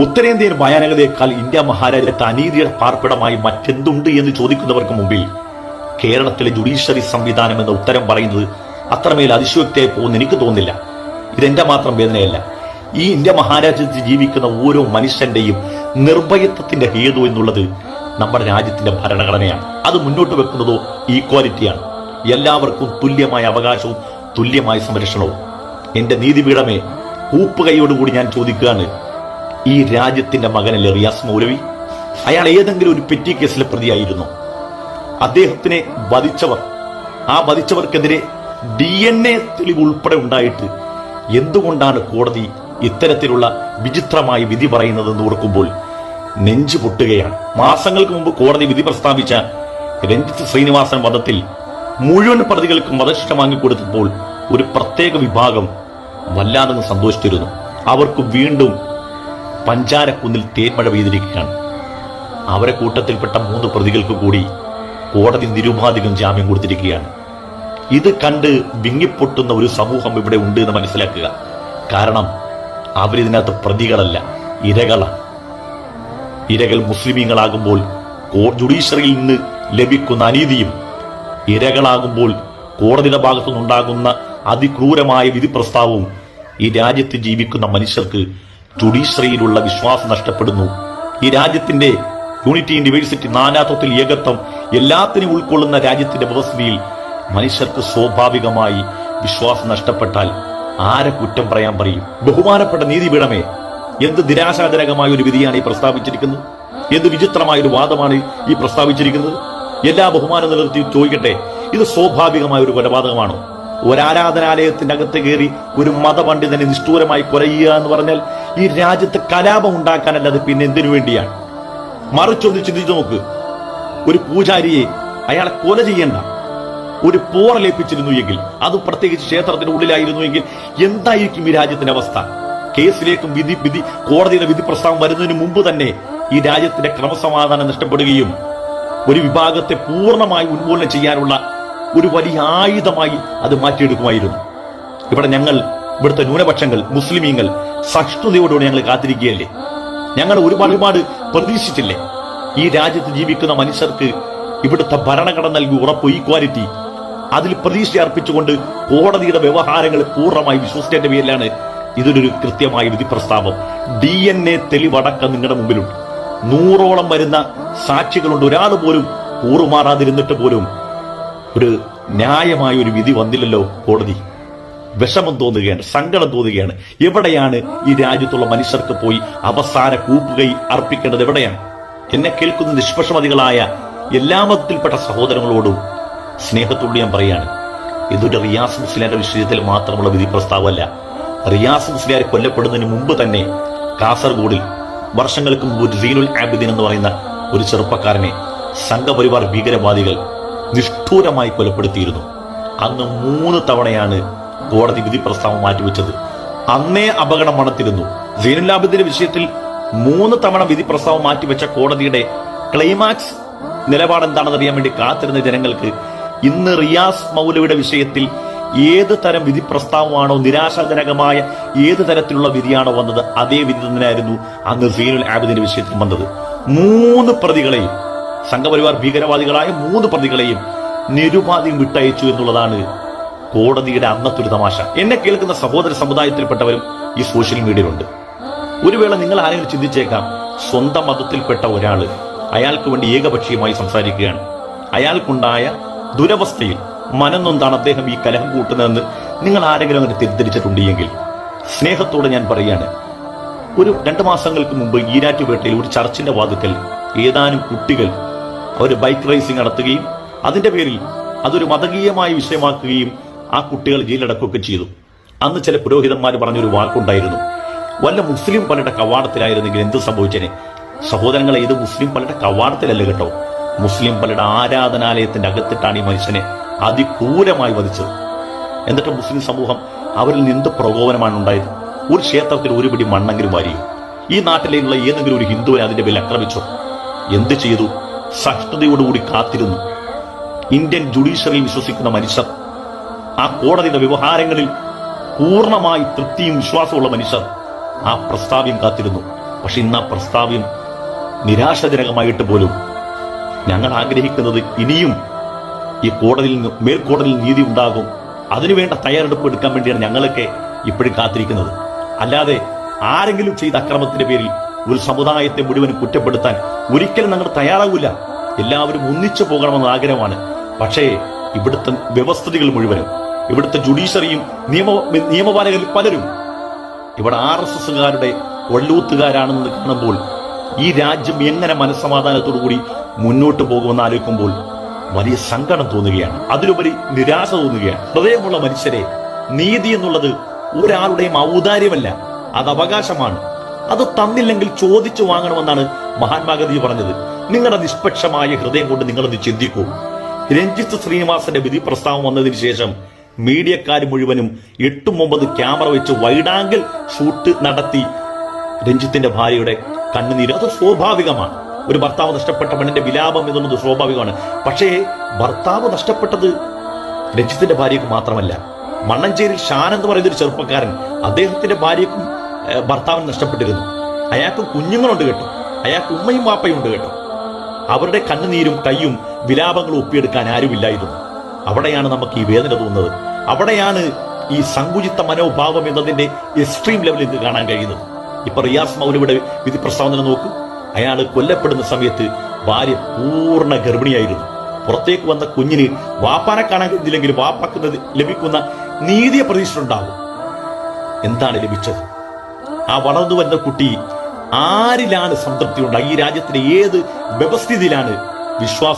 ഉത്തരേന്ത്യൻ ഭയാനകതയേക്കാൾ ഇന്ത്യ മഹാരാജ്യത്തെ അനീതിയുടെ പാർപ്പിടമായി മറ്റെന്തുണ്ട് എന്ന് ചോദിക്കുന്നവർക്ക് മുമ്പിൽ കേരളത്തിലെ ജുഡീഷ്യറി സംവിധാനം എന്ന ഉത്തരം പറയുന്നത് അത്രമേൽ അതിശയോക്തിയായി പോകുന്ന എനിക്ക് തോന്നില്ല ഇതെന്റെ മാത്രം വേദനയല്ല. ഈ ഇന്ത്യ മഹാരാജ്യത്ത് ജീവിക്കുന്ന ഓരോ മനുഷ്യന്റെയും നിർഭയത്വത്തിന്റെ ഹേതു എന്നുള്ളത് നമ്മുടെ രാജ്യത്തിന്റെ ഭരണഘടനയാണ്. അത് മുന്നോട്ട് വെക്കുന്നതോ ഈക്വാലിറ്റിയാണ്. എല്ലാവർക്കും തുല്യമായ അവകാശവും തുല്യമായ സംരക്ഷണവും. എന്റെ നീതിപീഠമേ കൂപ്പുകൈയോടുകൂടി ഞാൻ ചോദിക്കുകയാണ്. ഈ രാജ്യത്തിന്റെ മകനല്ലേ റിയാസ് മൗലവി? അയാൾ ഏതെങ്കിലും ഒരു പെറ്റി കേസിലെ പ്രതിയായിരുന്നു. അദ്ദേഹത്തിനെ വധിച്ചവർ ആ വധിച്ചവർക്കെതിരെ ഡി എൻ എ തെളിവ് ഉൾപ്പെടെ ഉണ്ടായിട്ട് എന്തുകൊണ്ടാണ് കോടതി ഇത്തരത്തിലുള്ള വിചിത്രമായ വിധി പറയുന്നതെന്ന് ഓർക്കുമ്പോൾ നെഞ്ചു പൊട്ടുകയാണ്. മാസങ്ങൾക്ക് മുമ്പ് കോടതി വിധി പ്രസ്താവിച്ച രഞ്ജിത്ത് ശ്രീനിവാസൻ വധത്തിൽ മുഴുവൻ പ്രതികൾക്കും വധശിക്ഷ വാങ്ങിക്കൊടുത്തപ്പോൾ ഒരു പ്രത്യേക വിഭാഗം വല്ലാതെ സന്തോഷിച്ചിരുന്നു. അവർക്ക് വീണ്ടും പഞ്ചാരക്കുന്നിൽ തേന്മഴ പെയ്തിരിക്കുകയാണ്. അവരെ കൂട്ടത്തിൽപ്പെട്ട മൂന്ന് പ്രതികൾക്ക് കൂടി കോടതി നിരുപാധികം ജാമ്യം കൊടുത്തിരിക്കുകയാണ്. ഇത് കണ്ട് വിങ്ങിപ്പൊട്ടുന്ന ഒരു സമൂഹം ഇവിടെ ഉണ്ട് എന്ന് മനസ്സിലാക്കുക. കാരണം അവരിതിനകത്ത് പ്രതികളല്ല ഇരകളാണ് ഇരകൾ മുസ്ലിമീങ്ങളാകുമ്പോൾ ജുഡീഷ്യറിയിൽ നിന്ന് ലഭിക്കുന്ന അനീതിയും ഇരകളാകുമ്പോൾ കോടതിയുടെ ഭാഗത്തു നിന്നുണ്ടാകുന്ന അതിക്രൂരമായ വിധി പ്രസ്താവവും ഈ രാജ്യത്ത് ജീവിക്കുന്ന മനുഷ്യർക്ക് ജുഡീഷ്യറിയിലുള്ള വിശ്വാസം നഷ്ടപ്പെടുന്നു. ഈ രാജ്യത്തിന്റെ യൂണിറ്റി ഡിവേഴ്സിറ്റി നാനാത്വത്തിൽ ഏകത്വം എല്ലാത്തിനും ഉൾക്കൊള്ളുന്ന രാജ്യത്തിന്റെ വ്യവസ്ഥയിൽ മനുഷ്യർക്ക് സ്വാഭാവികമായി വിശ്വാസം നഷ്ടപ്പെട്ടാൽ ആരെ കുറ്റം പറയാൻ പറയും? ബഹുമാനപ്പെട്ട നീതിപീഠമേ എന്ത് നിരാശാജനകമായ ഒരു വിധിയാണ് ഈ പ്രസ്താവിച്ചിരിക്കുന്നത്? എന്ത് വിചിത്രമായ ഒരു വാദമാണ് ഈ പ്രസ്താവിച്ചിരിക്കുന്നത്? എല്ലാ ബഹുമാനം നിലനിർത്തി ചോദിക്കട്ടെ ഇത് സ്വാഭാവികമായ ഒരു കൊലപാതകമാണോ? ഒരാരാധനാലയത്തിന്റെ അകത്ത് കയറി ഒരു മതപണ്ഡിതനെ നിഷ്ഠൂരമായി കൊലയുക എന്ന് പറഞ്ഞാൽ ഈ രാജ്യത്ത് കലാപം ഉണ്ടാക്കാനല്ലാതെ പിന്നെ എന്തിനു വേണ്ടിയാണ്? മറിച്ചൊന്ന് ചിന്തിച്ചു നോക്ക്. ഒരു പൂജാരിയെ അയാളെ കൊല ചെയ്യേണ്ട ഒരു പോറലേൽപ്പിച്ചിരുന്നു എങ്കിൽ അത് പ്രത്യേകിച്ച് ക്ഷേത്രത്തിന്റെ ഉള്ളിലായിരുന്നു എങ്കിൽ എന്തായിരിക്കും ഈ രാജ്യത്തിന്റെ അവസ്ഥ? കേസിലേക്കും വിധി വിധി കോടതിയുടെ വിധി പ്രസ്താവം വരുന്നതിന് മുമ്പ് തന്നെ ഈ രാജ്യത്തിന്റെ ക്രമസമാധാനം നഷ്ടപ്പെടുകയും ഒരു വിഭാഗത്തെ പൂർണമായി ഉന്മൂലനം ചെയ്യാനുള്ള ഒരു വലിയ ആയുധമായി അത് മാറ്റിയെടുക്കുമായിരുന്നു. ഇവിടെ ഞങ്ങൾ ഇവിടുത്തെ ന്യൂനപക്ഷങ്ങൾ മുസ്ലിമീങ്ങൾ സഹിഷ്ണുതയോടുകൂടി ഞങ്ങൾ കാത്തിരിക്കുകയല്ലേ? ഞങ്ങൾ ഒരുപാട് ഒരുപാട് പ്രതീക്ഷിച്ചില്ലേ? ഈ രാജ്യത്ത് ജീവിക്കുന്ന മനുഷ്യർക്ക് ഇവിടുത്തെ ഭരണഘടന നൽകി ഉറപ്പ് ഈക്വാലിറ്റി അതിൽ പ്രതീക്ഷ അർപ്പിച്ചുകൊണ്ട് കോടതിയുടെ വ്യവഹാരങ്ങൾ പൂർണമായി വിശ്വസിച്ചതിന്റെ പേരിലാണ് ഇതിനൊരു കൃത്യമായ വിധി പ്രസ്താവം ഡി എൻ എ തെളിവടക്കം നിങ്ങളുടെ മുമ്പിലുണ്ട്. നൂറോളം വരുന്ന സാക്ഷികളുണ്ട്. ഒരാൾ പോലും കൂറുമാറാതിരുന്നിട്ട് പോലും ഒരു ന്യായമായ ഒരു വിധി വന്നില്ലല്ലോ കോടതി. വിഷമം തോന്നുകയാണ് സങ്കടം തോന്നുകയാണ്. എവിടെയാണ് ഈ രാജ്യത്തുള്ള മനുഷ്യർക്ക് പോയി അവസാന കൂപ്പുകൈ അർപ്പിക്കേണ്ടത് എവിടെയാണ്? എന്നെ കേൾക്കുന്ന നിഷ്പക്ഷമതികളായ എല്ലാ മതത്തിൽപ്പെട്ട സഹോദരങ്ങളോടും സ്നേഹത്തോട് ഞാൻ പറയാണ് ഇതൊരു റിയാസ് മുസ്ലിയാരുടെ വിഷയത്തിൽ മാത്രമുള്ള വിധി പ്രസ്താവമല്ല. റിയാസ് മുസ്ലിയാർ കൊല്ലപ്പെടുന്നതിന് മുമ്പ് തന്നെ കാസർഗോഡിൽ വർഷങ്ങൾക്ക് മുമ്പ് സീനുൽ ആബിദിൻ എന്ന് പറയുന്ന ഒരു ചെറുപ്പക്കാരനെ സംഘപരിവാർ ഭീകരവാദികൾ നിഷ്ഠൂരമായി കൊലപ്പെടുത്തിയിരുന്നു. അന്ന് മൂന്ന് തവണയാണ് കോടതി വിധി പ്രസ്താവം മാറ്റിവെച്ചത്. അന്നേ അപകടം മണത്തിരുന്നു. സീനുൽ ആബിദിന്റെ വിഷയത്തിൽ മൂന്ന് തവണ വിധി പ്രസ്താവം മാറ്റിവെച്ച കോടതിയുടെ ക്ലൈമാക്സ് നിലപാട് എന്താണെന്ന് അറിയാൻ വേണ്ടി കാത്തിരുന്ന ജനങ്ങൾക്ക് ഇന്ന് റിയാസ് മൗലയുടെ വിഷയത്തിൽ ഏത് തരം വിധി പ്രസ്താവമാണോ നിരാശാജനകമായ ഏത് തരത്തിലുള്ള വിധിയാണോ വന്നത് അതേ വിധി തന്നെയായിരുന്നു അന്ന് സീനുൽ ആബിദിന്റെ വിഷയത്തിൽ വന്നത്. മൂന്ന് പ്രതികളെയും സംഘപരിവാർ ഭീകരവാദികളായ മൂന്ന് പ്രതികളെയും നിരുപാധിയും വിട്ടയച്ചു എന്നുള്ളതാണ് കോടതിയുടെ അന്നത്തെ ഒരു തമാശ. എന്നെ കേൾക്കുന്ന സഹോദര സമുദായത്തിൽപ്പെട്ടവരും ഈ സോഷ്യൽ മീഡിയയിലുണ്ട്. ഒരു വേള നിങ്ങൾ ആരെങ്കിലും ചിന്തിച്ചേക്കാം സ്വന്തം മതത്തിൽപ്പെട്ട ഒരാൾ അയാൾക്ക് വേണ്ടി ഏകപക്ഷീയമായി സംസാരിക്കുകയാണ്. അയാൾക്കുണ്ടായ ദുരവസ്ഥയിൽ മനന്നൊന്താണ് അദ്ദേഹം ഈ കലഹം കൂട്ടുന്നതെന്ന് നിങ്ങൾ ആരെങ്കിലും അങ്ങനെ തിരിച്ചിട്ടുണ്ടെങ്കിൽ സ്നേഹത്തോടെ ഞാൻ പറയാണ് ഒരു രണ്ട് മാസങ്ങൾക്ക് മുമ്പ് ഈരാറ്റുപേട്ടയിൽ ഒരു ചർച്ചിന്റെ വാതുക്കൽ ഏതാനും കുട്ടികൾ അവർ ബൈക്ക് റേസിംഗ് നടത്തുകയും അതിന്റെ പേരിൽ അതൊരു മതകീയമായ വിഷയമാക്കുകയും ആ കുട്ടികൾ ജയിലടക്കുകയൊക്കെ ചെയ്തു. അന്ന് ചില പുരോഹിതന്മാർ പറഞ്ഞൊരു വാക്കുണ്ടായിരുന്നു. വല്ല മുസ്ലിം പലരുടെ കവാടത്തിലായിരുന്നെങ്കിൽ എന്ത് സംഭവിച്ചേനെ? സഹോദരങ്ങളെ ഇത് മുസ്ലിം പലരുടെ കവാടത്തിലല്ല കേട്ടോ. മുസ്ലിം പലരുടെ ആരാധനാലയത്തിന്റെ അകത്തിട്ടാണ് ഈ മനുഷ്യനെ അതിക്രൂരമായി വധിച്ചത്. എന്നിട്ട് മുസ്ലിം സമൂഹം അവരിൽ നിന്ന് പ്രകോപനമാണ് ഉണ്ടായത്? ഒരു ക്ഷേത്രത്തിൽ ഒരു പിടി മണ്ണെങ്കിലും വാരിയോ ഈ നാട്ടിലുള്ള ഏതെങ്കിലും ഒരു ഹിന്ദുവിനെ അതിന്റെ പേരിൽ ആക്രമിച്ചോ? എന്ത് ചെയ്തു? സഹിഷ്ണുതയോടുകൂടി കാത്തിരുന്നു. ഇന്ത്യൻ ജുഡീഷ്യറിയിൽ വിശ്വസിക്കുന്ന മനുഷ്യർ ആ കോടതിയുടെ വ്യവഹാരങ്ങളിൽ പൂർണമായി തൃപ്തിയും വിശ്വാസമുള്ള മനുഷ്യർ ആ പ്രസ്താവ്യം കാത്തിരുന്നു. പക്ഷെ ഇന്ന് ആ പ്രസ്താവ്യം നിരാശാജനകമായിട്ട് പോലും ഞങ്ങൾ ആഗ്രഹിക്കുന്നത് ഇനിയും ഈ കോടതിയിൽ മേൽക്കോടതിയിൽ നീതി ഉണ്ടാകും. അതിനുവേണ്ട തയ്യാറെടുപ്പ് എടുക്കാൻ വേണ്ടിയാണ് ഞങ്ങളൊക്കെ ഇപ്പോഴും കാത്തിരിക്കുന്നത്. അല്ലാതെ ആരെങ്കിലും ചെയ്ത അക്രമത്തിന്റെ പേരിൽ ഒരു സമുദായത്തെ മുഴുവൻ കുറ്റപ്പെടുത്താൻ ഒരിക്കലും ഞങ്ങൾ തയ്യാറാവില്ല എല്ലാവരും ഒന്നിച്ചു പോകണമെന്ന ആഗ്രഹമാണ്. പക്ഷേ ഇവിടുത്തെ വ്യവസ്ഥിതികൾ മുഴുവനും ഇവിടുത്തെ ജുഡീഷ്യറിയും നിയമ നിയമപാലകരിൽ പലരും ഇവിടെ ആർ എസ് എസുകാരുടെ വള്ളൂത്തുകാരാണെന്ന് കാണുമ്പോൾ ഈ രാജ്യം എങ്ങനെ മനസ്സമാധാനത്തോടു കൂടി മുന്നോട്ട് പോകുമെന്ന് ആലോചിക്കുമ്പോൾ വലിയ സങ്കടം തോന്നുകയാണ്. അതിലുപരി നിരാശ തോന്നുകയാണ്. ഹൃദയമുള്ള മനുഷ്യരെ നീതി എന്നുള്ളത് ഒരാളുടെയും ഔദാര്യമല്ല അത് അവകാശമാണ് അത് തന്നില്ലെങ്കിൽ ചോദിച്ചു വാങ്ങണമെന്നാണ് മഹാത്മാഗാന്ധി പറഞ്ഞത്. നിങ്ങളുടെ നിഷ്പക്ഷമായ ഹൃദയം കൊണ്ട് നിങ്ങളത് ചിന്തിക്കൂ. രഞ്ജിത്ത് ശ്രീനിവാസന്റെ വിധി പ്രസ്താവം വന്നതിന് ശേഷം മീഡിയക്കാർ മുഴുവനും എട്ടും ഒമ്പത് ക്യാമറ വെച്ച് വൈഡാങ്കിൾ ഷൂട്ട് നടത്തി രഞ്ജിത്തിന്റെ ഭാര്യയുടെ കണ്ണുനീര്. അത് സ്വാഭാവികമാണ്. ഒരു ഭർത്താവ് നഷ്ടപ്പെട്ട പെണ്ണിന്റെ വിലാപം എന്നുള്ളത് സ്വാഭാവികമാണ്. പക്ഷേ ഭർത്താവ് നഷ്ടപ്പെട്ടത് രഞ്ജിത്തിന്റെ ഭാര്യയ്ക്ക് മാത്രമല്ല. മണ്ണഞ്ചേരി ഷാൻ എന്ന് പറയുന്ന ഒരു ചെറുപ്പക്കാരൻ അദ്ദേഹത്തിന്റെ ഭാര്യയ്ക്കും ഭർത്താവിന് നഷ്ടപ്പെട്ടിരുന്നു. അയാൾക്ക് കുഞ്ഞുങ്ങളുണ്ട് കേട്ടോ. അയാൾക്ക് ഉമ്മയും വാപ്പയും ഉണ്ട് കേട്ടോ. അവരുടെ കണ്ണുനീരും കൈയും വിലാപങ്ങളും ഒപ്പിയെടുക്കാൻ ആരുമില്ലായിരുന്നു. അവിടെയാണ് നമുക്ക് ഈ വേദന തോന്നുന്നത്. അവിടെയാണ് ഈ സങ്കുചിത്ത മനോഭാവം എന്നതിന്റെ എക്സ്ട്രീം ലെവലിൽ കാണാൻ കഴിയുന്നത്. ഇപ്പൊ റിയാസ് മൗലയുടെ വിധി പ്രസ്താവന നോക്കൂ. അയാൾ കൊല്ലപ്പെടുന്ന സമയത്ത് ഭാര്യ പൂർണ ഗർഭിണിയായിരുന്നു. പുറത്തേക്ക് വന്ന കുഞ്ഞിന് വാപ്പാനെ കാണാൻ കഴിഞ്ഞില്ലെങ്കിൽ വാപ്പാക്കുന്നത് ലഭിക്കുന്ന നീതിയെ പ്രതീക്ഷിച്ചിട്ടുണ്ടാകും എന്താണ് ലഭിച്ചത്? ആ വളർന്നു വരുന്ന കുട്ടി ആരിലാണ് സംതൃപ്തി ഉണ്ടാകുക ഈ രാജ്യത്തിന്റെ ഏത് വ്യവസ്ഥിതിയിലാണ് വിശ്വാസം?